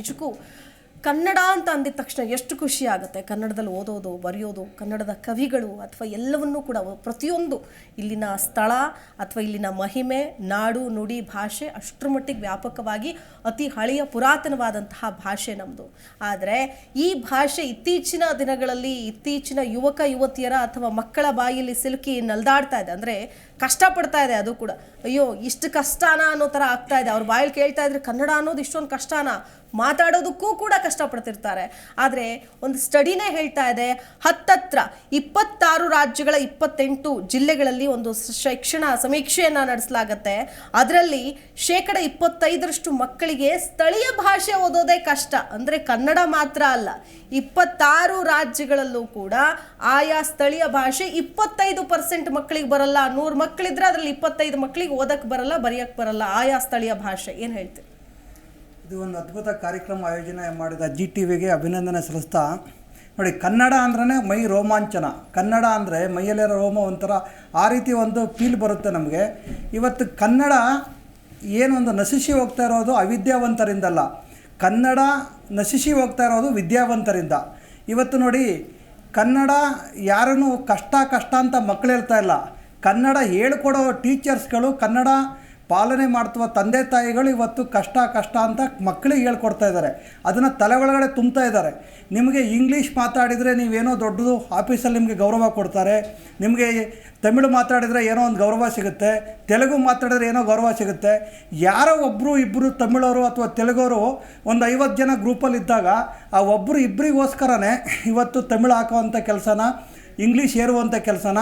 ನಿಜಕ್ಕೂ ಕನ್ನಡ ಅಂತ ಅಂದಿದ ತಕ್ಷಣ ಎಷ್ಟು ಖುಷಿ ಆಗುತ್ತೆ. ಕನ್ನಡದಲ್ಲಿ ಓದೋದು, ಬರೆಯೋದು, ಕನ್ನಡದ ಕವಿಗಳು ಅಥವಾ ಎಲ್ಲವನ್ನೂ ಕೂಡ ಪ್ರತಿಯೊಂದು ಇಲ್ಲಿನ ಸ್ಥಳ ಅಥವಾ ಇಲ್ಲಿನ ಮಹಿಮೆ, ನಾಡು, ನುಡಿ, ಭಾಷೆ ಅಷ್ಟರ ಮಟ್ಟಿಗೆ ವ್ಯಾಪಕವಾಗಿ ಅತಿ ಹಳೆಯ ಪುರಾತನವಾದಂತಹ ಭಾಷೆ ನಮ್ಮದು ಆದರೆ ಈ ಭಾಷೆ ಇತ್ತೀಚಿನ ದಿನಗಳಲ್ಲಿ ಇತ್ತೀಚಿನ ಯುವಕ, ಯುವತಿಯರ ಅಥವಾ ಮಕ್ಕಳ ಬಾಯಲ್ಲಿ ಸಿಲುಕಿ ನಲ್ದಾಡ್ತಾ ಇದೆ. ಅಂದರೆ ಕಷ್ಟಪಡ್ತಾ ಇದೆ ಅದು ಕೂಡ. ಅಯ್ಯೋ, ಇಷ್ಟು ಕಷ್ಟನಾ ಅನ್ನೋ ಥರ ಆಗ್ತಾ ಇದೆ. ಅವ್ರ ಬಾಯಲ್ಲಿ ಕೇಳ್ತಾ ಇದ್ರೆ ಕನ್ನಡ ಅನ್ನೋದು ಇಷ್ಟೊಂದು ಕಷ್ಟಾನ ಮಾತಾಡೋದಕ್ಕೂ ಕೂಡ ಕಷ್ಟಪಡ್ತಿರ್ತಾರೆ. ಆದರೆ ಒಂದು ಸ್ಟಡಿನೇ ಹೇಳ್ತಾ ಇದೆ, ಹತ್ತತ್ರ ಇಪ್ಪತ್ತಾರು ರಾಜ್ಯಗಳ ಇಪ್ಪತ್ತೆಂಟು ಜಿಲ್ಲೆಗಳಲ್ಲಿ ಒಂದು ಶಿಕ್ಷಣ ಸಮೀಕ್ಷೆಯನ್ನು ನಡೆಸಲಾಗತ್ತೆ. ಅದರಲ್ಲಿ ಶೇಕಡ ಇಪ್ಪತ್ತೈದರಷ್ಟು ಮಕ್ಕಳಿಗೆ ಸ್ಥಳೀಯ ಭಾಷೆ ಓದೋದೇ ಕಷ್ಟ. ಅಂದರೆ ಕನ್ನಡ ಮಾತ್ರ ಅಲ್ಲ ಇಪ್ಪತ್ತಾರು ರಾಜ್ಯಗಳಲ್ಲೂ ಕೂಡ ಆಯಾ ಸ್ಥಳೀಯ ಭಾಷೆ ಇಪ್ಪತ್ತೈದು ಪರ್ಸೆಂಟ್ ಮಕ್ಕಳಿಗೆ ಬರಲ್ಲ. ನೂರು ಮಕ್ಕಳಿದ್ರೆ ಅದರಲ್ಲಿ ಇಪ್ಪತ್ತೈದು ಮಕ್ಕಳಿಗೆ ಓದಕ್ಕೆ ಬರಲ್ಲ ಬರೆಯಕ್ಕೆ ಬರಲ್ಲ. ಆಯಾ ಸ್ಥಳೀಯ ಭಾಷೆ. ಏನು ಹೇಳ್ತೀರಿ? ಇದು ಒಂದು ಅದ್ಭುತ ಕಾರ್ಯಕ್ರಮ ಆಯೋಜನೆ ಮಾಡಿದ ಜಿ ಟಿ ವಿಗೆ ಅಭಿನಂದನೆ ಸಲ್ಲಿಸ್ತಾ, ನೋಡಿ, ಕನ್ನಡ ಅಂದ್ರೆ ಮೈ ರೋಮಾಂಚನ. ಕನ್ನಡ ಅಂದರೆ ಮೈಯಲ್ಲಿರೋ ರೋಮ ಒಂಥರ ಆ ರೀತಿ ಒಂದು ಫೀಲ್ ಬರುತ್ತೆ ನಮಗೆ. ಇವತ್ತು ಕನ್ನಡ ಏನೊಂದು ನಶಿಸಿ ಹೋಗ್ತಾ ಇರೋದು ಅವಿದ್ಯಾವಂತರಿಂದಲ್ಲ. ಕನ್ನಡ ನಶಿಸಿ ಹೋಗ್ತಾ ಇರೋದು ವಿದ್ಯಾವಂತರಿಂದ. ಇವತ್ತು ನೋಡಿ, ಕನ್ನಡ ಯಾರನ್ನು ಕಷ್ಟ ಕಷ್ಟ ಅಂತ ಮಕ್ಕಳು ಹೇಳ್ತಾ ಇಲ್ಲ. ಕನ್ನಡ ಹೇಳ್ಕೊಡೋ ಟೀಚರ್ಸ್ಗಳು ಕನ್ನಡ ಪಾಲನೆ ಮಾಡ್ತುವ ತಂದೆ ತಾಯಿಗಳು ಇವತ್ತು ಕಷ್ಟ ಕಷ್ಟ ಅಂತ ಮಕ್ಕಳಿಗೆ ಹೇಳ್ಕೊಡ್ತಾ ಇದ್ದಾರೆ. ಅದನ್ನು ತಲೆ ಒಳಗಡೆ ತುಂಬ್ತಾ ಇದ್ದಾರೆ. ನಿಮಗೆ ಇಂಗ್ಲೀಷ್ ಮಾತಾಡಿದರೆ ನೀವೇನೋ ದೊಡ್ಡದು ಆಫೀಸಲ್ಲಿ ನಿಮಗೆ ಗೌರವ ಕೊಡ್ತಾರೆ. ನಿಮಗೆ ತಮಿಳು ಮಾತಾಡಿದರೆ ಏನೋ ಒಂದು ಗೌರವ ಸಿಗುತ್ತೆ. ತೆಲುಗು ಮಾತಾಡಿದ್ರೆ ಏನೋ ಗೌರವ ಸಿಗುತ್ತೆ. ಯಾರೋ ಒಬ್ಬರು ಇಬ್ಬರು ತಮಿಳವರು ಅಥವಾ ತೆಲುಗೋರು ಒಂದು ಐವತ್ತು ಜನ ಗ್ರೂಪಲ್ಲಿದ್ದಾಗ ಆ ಒಬ್ಬರು ಇಬ್ಬರಿಗೋಸ್ಕರನೇ ಇವತ್ತು ತಮಿಳು ಹಾಕೋವಂಥ ಕೆಲಸನ, ಇಂಗ್ಲೀಷ್ ಏರುವಂಥ ಕೆಲಸನ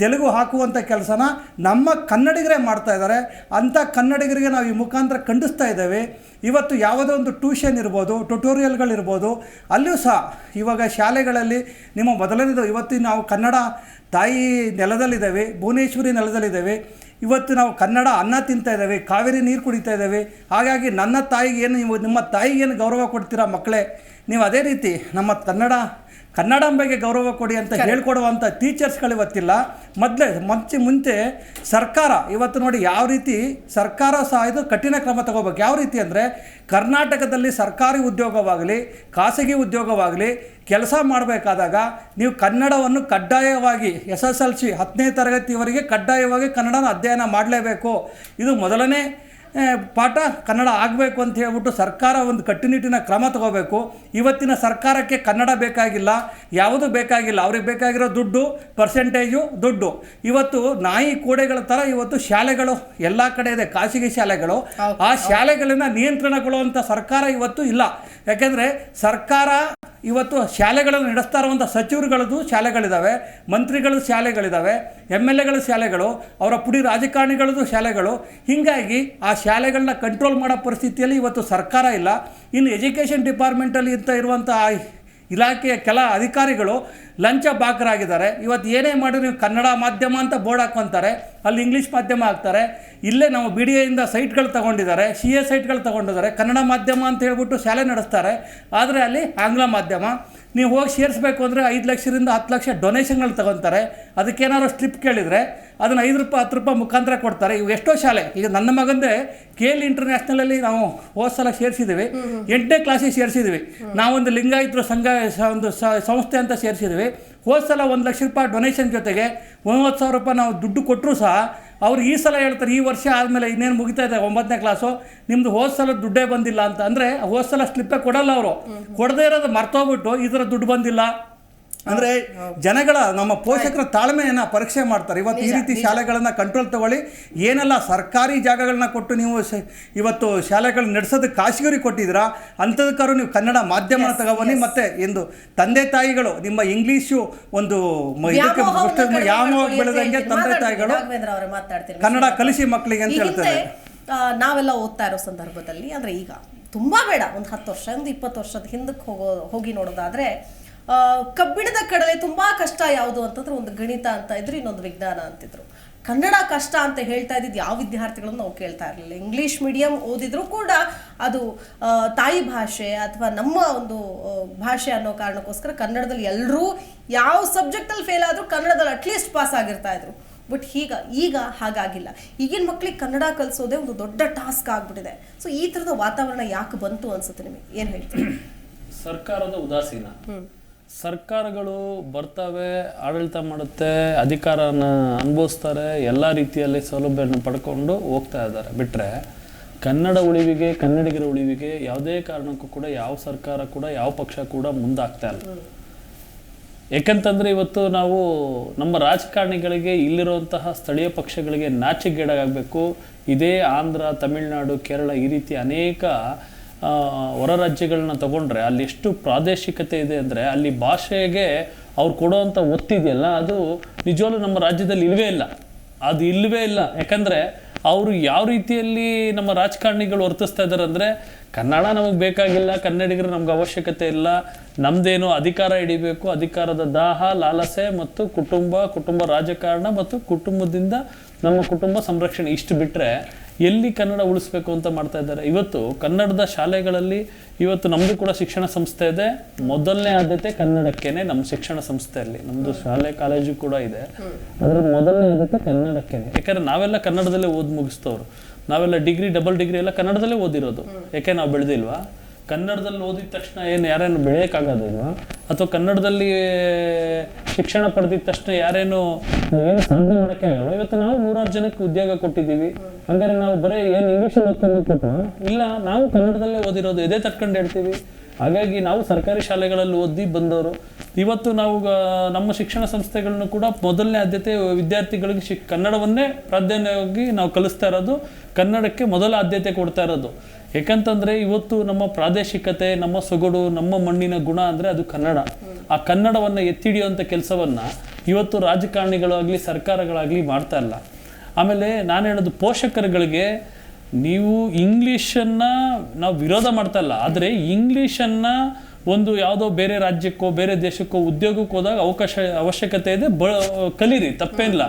ತೆಲುಗು ಹಾಕುವಂಥ ಕೆಲಸನ ನಮ್ಮ ಕನ್ನಡಿಗರೇ ಮಾಡ್ತಾ ಇದ್ದಾರೆ. ಅಂಥ ಕನ್ನಡಿಗರಿಗೆ ನಾವು ಈ ಮುಖಾಂತರ ಖಂಡಿಸ್ತಾ ಇದ್ದೇವೆ. ಇವತ್ತು ಯಾವುದೋ ಒಂದು ಟ್ಯೂಷನ್ ಇರ್ಬೋದು ಟ್ಯುಟೋರಿಯಲ್ಗಳಿರ್ಬೋದು ಅಲ್ಲಿಯೂ ಸಹ ಇವಾಗ ಶಾಲೆಗಳಲ್ಲಿ ನಿಮ್ಮ ಮೊದಲನೇದು ಇವತ್ತು ನಾವು ಕನ್ನಡ ತಾಯಿ ನೆಲದಲ್ಲಿದ್ದೇವೆ, ಭುವನೇಶ್ವರಿ ನೆಲದಲ್ಲಿದ್ದೇವೆ. ಇವತ್ತು ನಾವು ಕನ್ನಡ ಅನ್ನ ತಿಂತಾ ಇದ್ದೇವೆ, ಕಾವೇರಿ ನೀರು ಕುಡಿತಾ ಇದ್ದೇವೆ. ಹಾಗಾಗಿ ನನ್ನ ತಾಯಿಗೆ ಏನು, ನಿಮ್ಮ ತಾಯಿಗೆ ಏನು ಗೌರವ ಕೊಡ್ತೀರಾ ಮಕ್ಕಳೇ? ನೀವು ಅದೇ ರೀತಿ ನಮ್ಮ ಕನ್ನಡ ಕನ್ನಡಾಂಬೆಗೆ ಗೌರವ ಕೊಡಿ ಅಂತ ಹೇಳ್ಕೊಡುವಂಥ ಟೀಚರ್ಸ್ಗಳು ಇವತ್ತಿಲ್ಲ. ಮೊದಲೇ ಮುಂಚೆ ಮುಂಚೆ ಸರ್ಕಾರ ಇವತ್ತು ನೋಡಿ ಯಾವ ರೀತಿ ಸರ್ಕಾರ ಸಹ ಇದು ಕಠಿಣ ಕ್ರಮ ತಗೋಬೇಕು. ಯಾವ ರೀತಿ ಅಂದರೆ ಕರ್ನಾಟಕದಲ್ಲಿ ಸರ್ಕಾರಿ ಉದ್ಯೋಗವಾಗಲಿ ಖಾಸಗಿ ಉದ್ಯೋಗವಾಗಲಿ ಕೆಲಸ ಮಾಡಬೇಕಾದಾಗ ನೀವು ಕನ್ನಡವನ್ನು ಕಡ್ಡಾಯವಾಗಿ ಎಸ್ ಎಸ್ ಎಲ್ ಸಿ ಹತ್ತನೇ ತರಗತಿವರೆಗೆ ಕಡ್ಡಾಯವಾಗಿ ಕನ್ನಡನ ಅಧ್ಯಯನ ಮಾಡಲೇಬೇಕು. ಇದು ಮೊದಲನೇ ಪಾಠ ಕನ್ನಡ ಆಗಬೇಕು ಅಂತ ಹೇಳ್ಬಿಟ್ಟು ಸರ್ಕಾರ ಒಂದು ಕಟ್ಟುನಿಟ್ಟಿನ ಕ್ರಮ ತಗೋಬೇಕು. ಇವತ್ತಿನ ಸರ್ಕಾರಕ್ಕೆ ಕನ್ನಡ ಬೇಕಾಗಿಲ್ಲ. ಯಾವುದು ಬೇಕಾಗಿಲ್ಲ. ಅವ್ರಿಗೆ ಬೇಕಾಗಿರೋ ದುಡ್ಡು ಪರ್ಸೆಂಟೇಜು ದುಡ್ಡು. ಇವತ್ತು ನಾಯಿ ಕೋಡೆಗಳ ಥರ ಇವತ್ತು ಶಾಲೆಗಳು ಎಲ್ಲ ಕಡೆ ಇದೆ ಖಾಸಗಿ ಶಾಲೆಗಳು. ಆ ಶಾಲೆಗಳನ್ನ ನಿಯಂತ್ರಣಗೊಳ್ಳುವಂಥ ಸರ್ಕಾರ ಇವತ್ತು ಇಲ್ಲ. ಯಾಕೆಂದರೆ ಸರ್ಕಾರ ಇವತ್ತು ಶಾಲೆಗಳನ್ನು ನಡೆಸ್ತಾ ಇರುವಂಥ ಸಚಿವರುಗಳದ್ದು ಶಾಲೆಗಳಿದ್ದಾವೆ ಮಂತ್ರಿಗಳ ಶಾಲೆಗಳಿದ್ದಾವೆ ಎಂ ಎಲ್ ಎಗಳ ಶಾಲೆಗಳು ಅವರ ಪುಡಿ ರಾಜಕಾರಣಿಗಳದ್ದು ಶಾಲೆಗಳು. ಹೀಗಾಗಿ ಆ ಶಾಲೆಗಳನ್ನ ಕಂಟ್ರೋಲ್ ಮಾಡೋ ಪರಿಸ್ಥಿತಿಯಲ್ಲಿ ಇವತ್ತು ಸರ್ಕಾರ ಇಲ್ಲ. ಇನ್ನು ಎಜುಕೇಷನ್ ಡಿಪಾರ್ಟ್ಮೆಂಟಲ್ಲಿ ಇಂಥ ಇರುವಂಥ ಇಲಾಖೆಯ ಕೆಲ ಅಧಿಕಾರಿಗಳು ಲಂಚ ಬಾಕರಾಗಿದ್ದಾರೆ. ಇವತ್ತು ಏನೇ ಮಾಡಿದ್ರು ನೀವು ಕನ್ನಡ ಮಾಧ್ಯಮ ಅಂತ ಬೋರ್ಡ್ ಹಾಕ್ಕೊತಾರೆ ಅಲ್ಲಿ ಇಂಗ್ಲೀಷ್ ಮಾಧ್ಯಮ ಹಾಕ್ತಾರೆ. ಇಲ್ಲೇ ನಾವು ಬಿ ಡಿ ಎಯಿಂದ ಸೈಟ್ಗಳು ತಗೊಂಡಿದ್ದಾರೆ, ಸಿ ಎ ಸೈಟ್ಗಳು ತಗೊಂಡಿದ್ದಾರೆ, ಕನ್ನಡ ಮಾಧ್ಯಮ ಅಂತ ಹೇಳ್ಬಿಟ್ಟು ಶಾಲೆ ನಡೆಸ್ತಾರೆ. ಆದರೆ ಅಲ್ಲಿ ಆಂಗ್ಲ ಮಾಧ್ಯಮ ನೀವು ಹೋಗಿ ಸೇರಿಸ್ಬೇಕು ಅಂದರೆ ಐದು ಲಕ್ಷದಿಂದ ಹತ್ತು ಲಕ್ಷ ಡೊನೇಷನ್ಗಳು ತಗೊತಾರೆ. ಅದಕ್ಕೇನಾದ್ರು ಸ್ಲಿಪ್ ಕೇಳಿದರೆ ಅದನ್ನು ಐದು ರೂಪಾಯಿ, ಹತ್ತು ರೂಪಾಯಿ ಮುಖಾಂತರ ಕೊಡ್ತಾರೆ. ಇವು ಎಷ್ಟೋ ಶಾಲೆ, ಈಗ ನನ್ನ ಮಗಂದೇ ಕೆ ಎಲ್ ಇಂಟರ್ನ್ಯಾಷನಲಲ್ಲಿ ನಾವು ಹೋದ ಸಲ ಸೇರಿಸಿದ್ದೀವಿ. ಎಂಟನೇ ಕ್ಲಾಸಿಗೆ ಸೇರಿಸಿದ್ವಿ ನಾವೊಂದು ಲಿಂಗಾಯತರು ಸಂಘ ಒಂದು ಸಂಸ್ಥೆ ಅಂತ ಸೇರಿಸಿದ್ವಿ ಹೋದ ಸಲ ಒಂದು ಲಕ್ಷ ರೂಪಾಯಿ ಡೊನೇಷನ್ ಜೊತೆಗೆ ಮೂವತ್ತು ಸಾವಿರ ರೂಪಾಯಿ ನಾವು ದುಡ್ಡು ಕೊಟ್ಟರು ಸಹ ಅವ್ರು ಈ ಸಲ ಹೇಳ್ತಾರೆ, ಈ ವರ್ಷ ಆದಮೇಲೆ ಇನ್ನೇನು ಮುಗಿತಾ ಇದೆ ಒಂಬತ್ತನೇ ಕ್ಲಾಸು ನಿಮ್ಮದು ಹೋದ ಸಲ ದುಡ್ಡೇ ಬಂದಿಲ್ಲ ಅಂತ ಅಂದರೆ ಹೋದ ಸಲ ಸ್ಲಿಪ್ಪೇ ಕೊಡಲ್ಲ ಅವರು. ಕೊಡದೇ ಇರೋದು ಮರ್ತೋಗ್ಬಿಟ್ಟು ಈ ಥರ ದುಡ್ಡು ಬಂದಿಲ್ಲ. ಅಂದರೆ ಜನಗಳ ನಮ್ಮ ಪೋಷಕರ ತಾಳ್ಮೆಯನ್ನು ಪರೀಕ್ಷೆ ಮಾಡ್ತಾರೆ. ಇವತ್ತು ಈ ರೀತಿ ಶಾಲೆಗಳನ್ನು ಕಂಟ್ರೋಲ್ ತಗೊಳ್ಳಿ. ಏನೆಲ್ಲ ಸರ್ಕಾರಿ ಜಾಗಗಳನ್ನ ಕೊಟ್ಟು ನೀವು ಇವತ್ತು ಶಾಲೆಗಳನ್ನ ನಡೆಸೋದಕ್ಕೆ ಖಾಸಗಿಯವ್ರಿಗೆ ಕೊಟ್ಟಿದ್ದೀರಾ ಅಂಥದಕ್ಕಾದ್ರು ನೀವು ಕನ್ನಡ ಮಾಧ್ಯಮ ತಗೊಬನ್ನಿ. ಮತ್ತೆ ಎಂದು ತಂದೆ ತಾಯಿಗಳು ನಿಮ್ಮ ಇಂಗ್ಲೀಷು ಒಂದು ಇದಕ್ಕೆ ಅಂತ ಬೆಳೆದಂಗೆ ತಂದೆ ತಾಯಿಗಳು. ಕನ್ನಡ ಕಲಿಸಿ ಮಕ್ಕಳಿಗೆ ಅಂತ ಹೇಳ್ತಾರೆ. ನಾವೆಲ್ಲ ಓದ್ತಾ ಇರೋ ಸಂದರ್ಭದಲ್ಲಿ ಅಂದ್ರೆ ಈಗ ತುಂಬಾ ಬೇಡ. ಒಂದು ಹತ್ತು ವರ್ಷ ಒಂದು ಇಪ್ಪತ್ತು ವರ್ಷದ ಹಿಂದಕ್ಕೆ ಹೋಗೋ ಹೋಗಿ ನೋಡೋದಾದ್ರೆ ಕಬ್ಬಿಣದ ಕಡಲೆ ತುಂಬಾ ಕಷ್ಟ ಯಾವುದು ಅಂತಂದ್ರೆ ಒಂದು ಗಣಿತ ಅಂತ ಇದ್ರು ಇನ್ನೊಂದು ವಿಜ್ಞಾನ ಅಂತಿದ್ರು. ಕನ್ನಡ ಕಷ್ಟ ಅಂತ ಹೇಳ್ತಾ ಇದ್ದಿದ್ದು ಯಾವ ವಿದ್ಯಾರ್ಥಿಗಳನ್ನು ನಾವು ಕೇಳ್ತಾ ಇರಲಿಲ್ಲ. ಇಂಗ್ಲಿಷ್ ಮೀಡಿಯಂ ಓದಿದ್ರು ಕೂಡ ಅದು ತಾಯಿ ಭಾಷೆ ಅಥವಾ ನಮ್ಮ ಒಂದು ಭಾಷೆ ಅನ್ನೋ ಕಾರಣಕ್ಕೋಸ್ಕರ ಕನ್ನಡದಲ್ಲಿ ಎಲ್ಲರೂ ಯಾವ ಸಬ್ಜೆಕ್ಟಲ್ಲಿ ಫೇಲ್ ಆದರೂ ಕನ್ನಡದಲ್ಲಿ ಅಟ್ಲೀಸ್ಟ್ ಪಾಸ್ ಆಗಿರ್ತಾ ಇದ್ರು. ಬಟ್ ಈಗ ಈಗ ಹಾಗಾಗಿಲ್ಲ. ಈಗಿನ ಮಕ್ಳಿಗೆ ಕನ್ನಡ ಕಲಿಸೋದೇ ಒಂದು ದೊಡ್ಡ ಟಾಸ್ಕ್ ಆಗ್ಬಿಟ್ಟಿದೆ. ಸೊ ಈ ಥರದ ವಾತಾವರಣ ಯಾಕೆ ಬಂತು ಅನ್ಸುತ್ತೆ ನಿಮಗೆ? ಏನು ಹೇಳ್ತೀರಿ? ಸರ್ಕಾರದ ಉದಾಸೀನ. ಸರ್ಕಾರಗಳು ಬರ್ತವೆ, ಆಡಳಿತ ಮಾಡುತ್ತೆ, ಅಧಿಕಾರನ ಅನುಭವಿಸ್ತಾರೆ, ಎಲ್ಲ ರೀತಿಯಲ್ಲಿ ಸೌಲಭ್ಯವನ್ನು ಪಡ್ಕೊಂಡು ಹೋಗ್ತಾ ಇದ್ದಾರೆ. ಬಿಟ್ಟರೆ ಕನ್ನಡ ಉಳಿವಿಗೆ, ಕನ್ನಡಿಗರ ಉಳಿವಿಗೆ ಯಾವುದೇ ಕಾರಣಕ್ಕೂ ಕೂಡ ಯಾವ ಸರ್ಕಾರ ಕೂಡ, ಯಾವ ಪಕ್ಷ ಕೂಡ ಮುಂದಾಗ್ತಾ ಇಲ್ಲ. ಯಾಕಂತಂದರೆ ಇವತ್ತು ನಾವು ನಮ್ಮ ರಾಜಕಾರಣಿಗಳಿಗೆ ಇಲ್ಲಿರುವಂತಹ ಸ್ಥಳೀಯ ಪಕ್ಷಗಳಿಗೆ ನಾಚಿಕೆಗೇಡಾಗಬೇಕು. ಇದೇ ಆಂಧ್ರ, ತಮಿಳುನಾಡು, ಕೇರಳ ಈ ರೀತಿ ಅನೇಕ ಹೊರ ರಾಜ್ಯಗಳನ್ನ ತಗೊಂಡ್ರೆ ಅಲ್ಲಿ ಎಷ್ಟು ಪ್ರಾದೇಶಿಕತೆ ಇದೆ ಅಂದರೆ ಅಲ್ಲಿ ಭಾಷೆಗೆ ಅವ್ರು ಕೊಡುವಂಥ ಒತ್ತಿದೆಯಲ್ಲ ಅದು ನಿಜವಾಗ್ಲೂ ನಮ್ಮ ರಾಜ್ಯದಲ್ಲಿ ಇಲ್ವೇ ಇಲ್ಲ. ಅದು ಇಲ್ಲವೇ ಇಲ್ಲ. ಯಾಕಂದ್ರೆ ಅವರು ಯಾವ ರೀತಿಯಲ್ಲಿ ನಮ್ಮ ರಾಜಕಾರಣಿಗಳು ವರ್ತಿಸ್ತಾ ಇದ್ದಾರೆ ಅಂದರೆ ಕನ್ನಡ ನಮಗೆ ಬೇಕಾಗಿಲ್ಲ, ಕನ್ನಡಿಗರು ನಮ್ಗೆ ಅವಶ್ಯಕತೆ ಇಲ್ಲ ನಮ್ಮದೇನು ಅಧಿಕಾರ ಹಿಡಿಬೇಕು, ಅಧಿಕಾರದ ದಾಹ, ಲಾಲಸೆ ಮತ್ತು ಕುಟುಂಬ ಕುಟುಂಬ ರಾಜಕಾರಣ ಮತ್ತು ಕುಟುಂಬದಿಂದ ನಮ್ಮ ಕುಟುಂಬ ಸಂರಕ್ಷಣೆ ಇಷ್ಟು ಬಿಟ್ಟರೆ ಎಲ್ಲಿ ಕನ್ನಡ ಉಳಿಸ್ಬೇಕು ಅಂತ ಮಾಡ್ತಾ ಇದ್ದಾರೆ. ಇವತ್ತು ಕನ್ನಡದ ಶಾಲೆಗಳಲ್ಲಿ ಇವತ್ತು ನಮ್ಮದು ಕೂಡ ಶಿಕ್ಷಣ ಸಂಸ್ಥೆ ಇದೆ. ಮೊದಲನೇ ಆದ್ಯತೆ ಕನ್ನಡಕ್ಕೇನೆ ನಮ್ಮ ಶಿಕ್ಷಣ ಸಂಸ್ಥೆಯಲ್ಲಿ. ನಮ್ಮದು ಶಾಲೆ, ಕಾಲೇಜು ಕೂಡ ಇದೆ. ಅದರ ಮೊದಲನೇ ಆದ್ಯತೆ ಕನ್ನಡಕ್ಕೇನೆ. ಯಾಕಂದ್ರೆ ನಾವೆಲ್ಲ ಕನ್ನಡದಲ್ಲೇ ಓದ್ ಮುಗಿಸ್ತವ್ರು. ನಾವೆಲ್ಲ ಡಿಗ್ರಿ, ಡಬಲ್ ಡಿಗ್ರಿ ಎಲ್ಲ ಕನ್ನಡದಲ್ಲೇ ಓದಿರೋದು. ಯಾಕೆ ನಾವು ಬೆಳೆದಿಲ್ವಾ? ಕನ್ನಡದಲ್ಲಿ ಓದಿದ ತಕ್ಷಣ ಏನು ಯಾರೇನು ಬೆಳೆಯೋಕ್ಕಾಗೋದಿಲ್ವಾ? ಅಥವಾ ಕನ್ನಡದಲ್ಲಿ ಶಿಕ್ಷಣ ಪಡೆದಿದ ತಕ್ಷಣ ಯಾರೇನು ಏನು ಸಾಧನೆ ಮಾಡೋಕ್ಕೆ ಇವತ್ತು ನಾವು ನೂರಾರು ಜನಕ್ಕೆ ಉದ್ಯೋಗ ಕೊಟ್ಟಿದ್ದೀವಿ. ಹಂಗಾರೆ ನಾವು ಬರೀ ಏನು ಇಂಗ್ಲೀಷಲ್ಲಿ ಓದ್ಕೊಂಡು ಕೊಟ್ಟು ಇಲ್ಲ, ನಾವು ಕನ್ನಡದಲ್ಲೇ ಓದಿರೋದು. ಎದೆ ತಟ್ಕೊಂಡು ಹೇಳ್ತೀವಿ. ಹಾಗಾಗಿ ನಾವು ಸರ್ಕಾರಿ ಶಾಲೆಗಳಲ್ಲಿ ಓದಿ ಬಂದವರು. ಇವತ್ತು ನಾವು ನಮ್ಮ ಶಿಕ್ಷಣ ಸಂಸ್ಥೆಗಳನ್ನು ಕೂಡ ಮೊದಲನೇ ಆದ್ಯತೆ ವಿದ್ಯಾರ್ಥಿಗಳಿಗೆ ಶಿ, ಕನ್ನಡವನ್ನೇ ಪ್ರಾಧಾನ್ಯವಾಗಿ ನಾವು ಕಲಿಸ್ತಾ ಇರೋದು. ಕನ್ನಡಕ್ಕೆ ಮೊದಲ ಆದ್ಯತೆ ಕೊಡ್ತಾ ಇರೋದು. ಯಾಕಂತಂದ್ರೆ ಇವತ್ತು ನಮ್ಮ ಪ್ರಾದೇಶಿಕತೆ, ನಮ್ಮ ಸೊಗಡು, ನಮ್ಮ ಮಣ್ಣಿನ ಗುಣ ಅಂದ್ರೆ ಅದು ಕನ್ನಡ. ಆ ಕನ್ನಡವನ್ನ ಎತ್ತಿ ಹಿಡಿಯುವಂಥ ಕೆಲಸವನ್ನ ಇವತ್ತು ರಾಜಕಾರಣಿಗಳಾಗ್ಲಿ, ಸರ್ಕಾರಗಳಾಗ್ಲಿ ಮಾಡ್ತಾ ಇಲ್ಲ. ಆಮೇಲೆ ನಾನು ಹೇಳೋದು ಪೋಷಕರುಗಳಿಗೆ ನೀವು ಇಂಗ್ಲೀಷನ್ನು ನಾವು ವಿರೋಧ ಮಾಡ್ತಾ ಇಲ್ಲ. ಆದರೆ ಇಂಗ್ಲೀಷನ್ನು ಒಂದು ಯಾವುದೋ ಬೇರೆ ರಾಜ್ಯಕ್ಕೋ, ಬೇರೆ ದೇಶಕ್ಕೋ, ಉದ್ಯೋಗಕ್ಕೆ ಹೋದಾಗ ಅವಕಾಶ, ಅವಶ್ಯಕತೆ ಇದೆ. ಬ ಕಲೀರಿ ತಪ್ಪೇನಿಲ್ಲ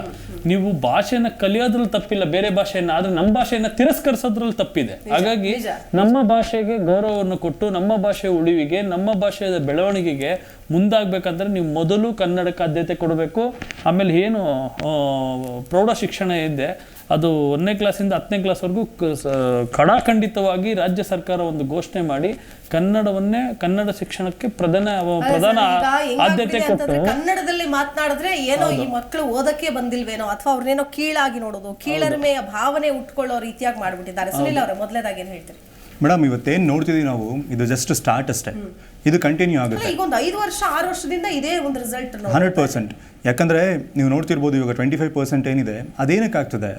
ನೀವು ಭಾಷೆನ ಕಲಿಯೋದ್ರಲ್ಲಿ ತಪ್ಪಿಲ್ಲ ಬೇರೆ ಭಾಷೆಯನ್ನ ಆದ್ರೆ ನಮ್ಮ ಭಾಷೆಯನ್ನ ತಿರಸ್ಕರಿಸೋದ್ರಲ್ಲಿ ತಪ್ಪಿದೆ. ಹಾಗಾಗಿ ನಮ್ಮ ಭಾಷೆಗೆ ಗೌರವವನ್ನು ಕೊಟ್ಟು ನಮ್ಮ ಭಾಷೆಯ ಉಳಿವಿಗೆ ನಮ್ಮ ಭಾಷೆಯ ಬೆಳವಣಿಗೆಗೆ ಮುಂದಾಗಬೇಕಂದ್ರೆ ನೀವು ಮೊದಲು ಕನ್ನಡಕ್ಕೆ ಆದ್ಯತೆ ಕೊಡಬೇಕು. ಆಮೇಲೆ ಏನು ಪ್ರೌಢ ಶಿಕ್ಷಣ ಇದೆ ಅದು ಒಂದನೇ ಕ್ಲಾಸಿಂದ ಹತ್ತನೇ ಕ್ಲಾಸ್ವರೆಗೂ ಕಡಾಖಂಡಿತವಾಗಿ ರಾಜ್ಯ ಸರ್ಕಾರ ಒಂದು ಘೋಷಣೆ ಮಾಡಿ ಕನ್ನಡವನ್ನೇ ಕನ್ನಡ ಶಿಕ್ಷಣಕ್ಕೆ ಪ್ರಧಾನ ಪ್ರಧಾನ ಆದ್ಯತೆ ಕೊಟ್ಟು ಕನ್ನಡದಲ್ಲಿ ಮಾತನಾಡಿದ್ರೆ ಏನೋ ಈ ಮಕ್ಕಳು ಓದಕ್ಕೆ ಬಂದಿಲ್ವೇನೋ ಅಥವಾ ಅವ್ರನ್ನೇನೋ ಕೀಳಾಗಿ ನೋಡೋದು ಕೀಳರಿಮೆಯ ಭಾವನೆ ಉಟ್ಕೊಳ್ಳೋ ರೀತಿಯಾಗಿ ಮಾಡ್ಬಿಟ್ಟಿದ್ದಾರೆ. ಸುನಿಲ್ ಅವರೇ ಮೊದಲೇದಾಗಿ ಏನ್ ಹೇಳ್ತೀರಿ? ಮೇಡಮ್ ಇವತ್ತೇನು ನೋಡ್ತಿದ್ದೀವಿ ನಾವು ಇದು ಜಸ್ಟ್ ಸ್ಟಾರ್ಟ್ ಅಷ್ಟೇ. ಇದು ಕಂಟಿನ್ಯೂ ಆಗುತ್ತೆ. ಈಗ ಒಂದು ಐದು ವರ್ಷ ಆರು ವರ್ಷದಿಂದ ಇದೇ ಒಂದು ರಿಸಲ್ಟ್ ಹಂಡ್ರೆಡ್ ಪರ್ಸೆಂಟ್ ಯಾಕಂದರೆ ನೀವು ನೋಡ್ತಿರ್ಬೋದು ಇವಾಗ ಟ್ವೆಂಟಿ ಫೈವ್ ಪರ್ಸೆಂಟ್ ಏನಿದೆ ಅದೇನಕ್ಕೆ ಆಗ್ತದೆ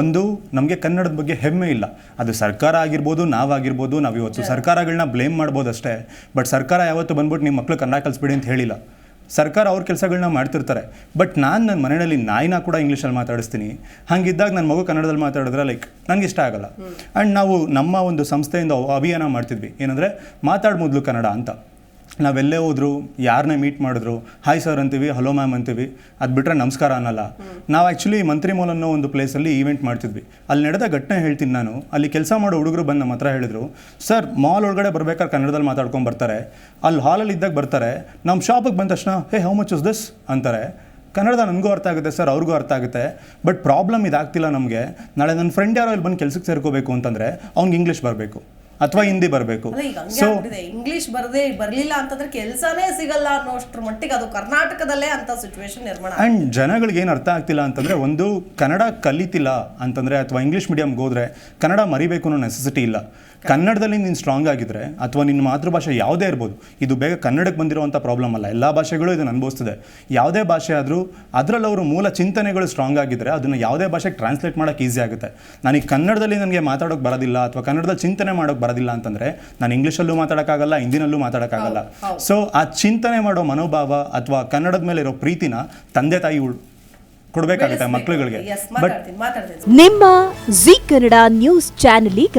ಒಂದು ನಮಗೆ ಕನ್ನಡದ ಬಗ್ಗೆ ಹೆಮ್ಮೆ ಇಲ್ಲ. ಅದು ಸರ್ಕಾರ ಆಗಿರ್ಬೋದು ನಾವಾಗಿರ್ಬೋದು ನಾವು ಇವತ್ತು ಸರ್ಕಾರಗಳನ್ನ ಬ್ಲೇಮ್ ಮಾಡ್ಬೋದು ಅಷ್ಟೇ ಬಟ್ ಸರ್ಕಾರ ಯಾವತ್ತು ಬಂದ್ಬಿಟ್ಟು ನಿಮ್ಮ ಮಕ್ಕಳು ಕನ್ನಡ ಕಲಿಸ್ಬಿಡಿ ಅಂತ ಹೇಳಿಲ್ಲ. ಸರ್ಕಾರ ಅವ್ರ ಕೆಲಸಗಳನ್ನ ಮಾಡ್ತಿರ್ತಾರೆ. ಬಟ್ ನಾನು ನನ್ನ ಮನೆಯಲ್ಲಿ ನಾಯಿನ ಕೂಡ ಇಂಗ್ಲೀಷಲ್ಲಿ ಮಾತಾಡಿಸ್ತೀನಿ. ಹಾಗಿದ್ದಾಗ ನನ್ನ ಮಗು ಕನ್ನಡದಲ್ಲಿ ಮಾತಾಡಿದ್ರೆ ಲೈಕ್ ನನಗೆ ಇಷ್ಟ ಆಗಲ್ಲ. ಆ್ಯಂಡ್ ನಾವು ನಮ್ಮ ಒಂದು ಸಂಸ್ಥೆಯಿಂದ ಅಭಿಯಾನ ಮಾಡ್ತಿದ್ವಿ. ಏನಂದರೆ ಮಾತಾಡ್ ಮೊದಲು ಕನ್ನಡ ಅಂತ. ನಾವೆಲ್ಲೇ ಹೋದ್ರು ಯಾರನ್ನೇ ಮೀಟ್ ಮಾಡಿದ್ರು ಹಾಯ್ ಸರ್ ಅಂತೀವಿ ಹಲೋ ಮ್ಯಾಮ್ ಅಂತೀವಿ, ಅದು ಬಿಟ್ಟರೆ ನಮಸ್ಕಾರ ಅನ್ನಲ್ಲ. ನಾವು ಆ್ಯಕ್ಚುಲಿ ಮಂತ್ರಿ ಮಾಲ್ ಅನ್ನೋ ಒಂದು ಪ್ಲೇಸಲ್ಲಿ ಈವೆಂಟ್ ಮಾಡ್ತಿದ್ವಿ. ಅಲ್ಲಿ ನಡೆದ ಘಟನೆ ಹೇಳ್ತೀನಿ ನಾನು. ಅಲ್ಲಿ ಕೆಲಸ ಮಾಡೋ ಹುಡುಗರು ಬಂದು ನಮ್ಮ ಹತ್ರ ಹೇಳಿದ್ರು ಸರ್ ಮಾಲ್ ಒಳಗಡೆ ಬರಬೇಕಾದ್ರೆ ಕನ್ನಡದಲ್ಲಿ ಮಾತಾಡ್ಕೊಂಡು ಬರ್ತಾರೆ. ಅಲ್ಲಿ ಹಾಲಲ್ಲಿ ಇದ್ದಾಗ ಬರ್ತಾರೆ. ನಮ್ಮ ಶಾಪಿಗೆ ಬಂದ ತಕ್ಷಣ hey how much is this ಅಂತಾರೆ. ಕನ್ನಡದ ನನಗೂ ಅರ್ಥ ಆಗುತ್ತೆ ಸರ್ ಅವ್ರಿಗೂ ಅರ್ಥ ಆಗುತ್ತೆ. ಬಟ್ ಪ್ರಾಬ್ಲಮ್ ಇದಾಗ್ತಿಲ್ಲ ನಮಗೆ. ನಾಳೆ ನನ್ನ ಫ್ರೆಂಡ್ ಯಾರೋ ಇಲ್ಲಿ ಬಂದು ಕೆಲಸಕ್ಕೆ ಸೇರ್ಕೋಬೇಕು ಅಂತಂದರೆ, ಅವ್ನಿಗೆ ಇಂಗ್ಲೀಷ್ ಬರಬೇಕು. ಅಥವಾ ಹಿಂದಿ ಬರಬೇಕು. ಸೊ ಇಂಗ್ಲಿಷ್ ಬರದೇ ಬರಲಿಲ್ಲ ಅಂತಂದ್ರೆ ಕೆಲಸನೇ ಸಿಗಲ್ಲ ಅನ್ನೋಷ್ಟ್ರ ಮಟ್ಟಿಗೆ ಅದು ಕರ್ನಾಟಕದಲ್ಲೇ ಅಂತ ಸಿಚುವೇಶನ್ ನಿರ್ಮಾಣ ಅಂಡ್ ಜನಗಳಿಗೆ ಏನು ಅರ್ಥ ಆಗ್ತಿಲ್ಲ ಅಂತಂದ್ರೆ ಒಂದು ಕನ್ನಡ ಕಲಿತಿಲ್ಲ ಅಂತಂದ್ರೆ ಅಥವಾ ಇಂಗ್ಲಿಷ್ ಮೀಡಿಯಂಗೆ ಹೋದ್ರೆ ಕನ್ನಡ ಮರಿಬೇಕು ಅನ್ನೋ ನೆಸೆಸಿಟಿ ಇಲ್ಲ. ಕನ್ನಡದಲ್ಲಿ ನೀನು ಸ್ಟ್ರಾಂಗ್ ಆಗಿದ್ರೆ ಅಥವಾ ನಿನ್ನ ಮಾತೃಭಾಷೆ ಯಾವುದೇ ಇರ್ಬೋದು ಇದು ಬೇಗ ಕನ್ನಡಕ್ಕೆ ಬಂದಿರುವಂಥ ಪ್ರಾಬ್ಲಮ್ ಅಲ್ಲ. ಎಲ್ಲ ಭಾಷೆಗಳು ಇದನ್ನು ಅನುಭವಿಸ್ತದೆ. ಯಾವುದೇ ಭಾಷೆ ಆದರೂ ಅದರಲ್ಲಿ ಅವರು ಮೂಲ ಚಿಂತನೆಗಳು ಸ್ಟ್ರಾಂಗ್ ಆಗಿದ್ದರೆ ಅದನ್ನು ಯಾವುದೇ ಭಾಷೆಗೆ ಟ್ರಾನ್ಸ್ಲೇಟ್ ಮಾಡೋಕ್ಕೆ ಈಸಿ ಆಗುತ್ತೆ. ನನಗೆ ಕನ್ನಡದಲ್ಲಿ ನನಗೆ ಮಾತಾಡೋಕ್ಕೆ ಬರೋದಿಲ್ಲ ಅಥವಾ ಕನ್ನಡದಲ್ಲಿ ಚಿಂತನೆ ಮಾಡೋಕ್ಕೆ ಬರೋದಿಲ್ಲ ಅಂತಂದರೆ ನಾನು ಇಂಗ್ಲೀಷಲ್ಲೂ ಮಾತಾಡೋಕ್ಕಾಗಲ್ಲ ಹಿಂದಿನಲ್ಲೂ ಮಾತಾಡೋಕ್ಕಾಗಲ್ಲ. ಸೊ ಆ ಚಿಂತನೆ ಮಾಡೋ ಮನೋಭಾವ ಅಥವಾ ಕನ್ನಡದ ಮೇಲೆ ಇರೋ ಪ್ರೀತಿನ ತಂದೆ ತಾಯಿ ಕೊಡಬೇಕಾಗುತ್ತೆ ಮಕ್ಕಳುಗಳಿಗೆ ಬಟ್ ನಿಮ್ಮ ಜಿ ಕನ್ನಡ ನ್ಯೂಸ್ ಚಾನೆಲ್ ಈಗ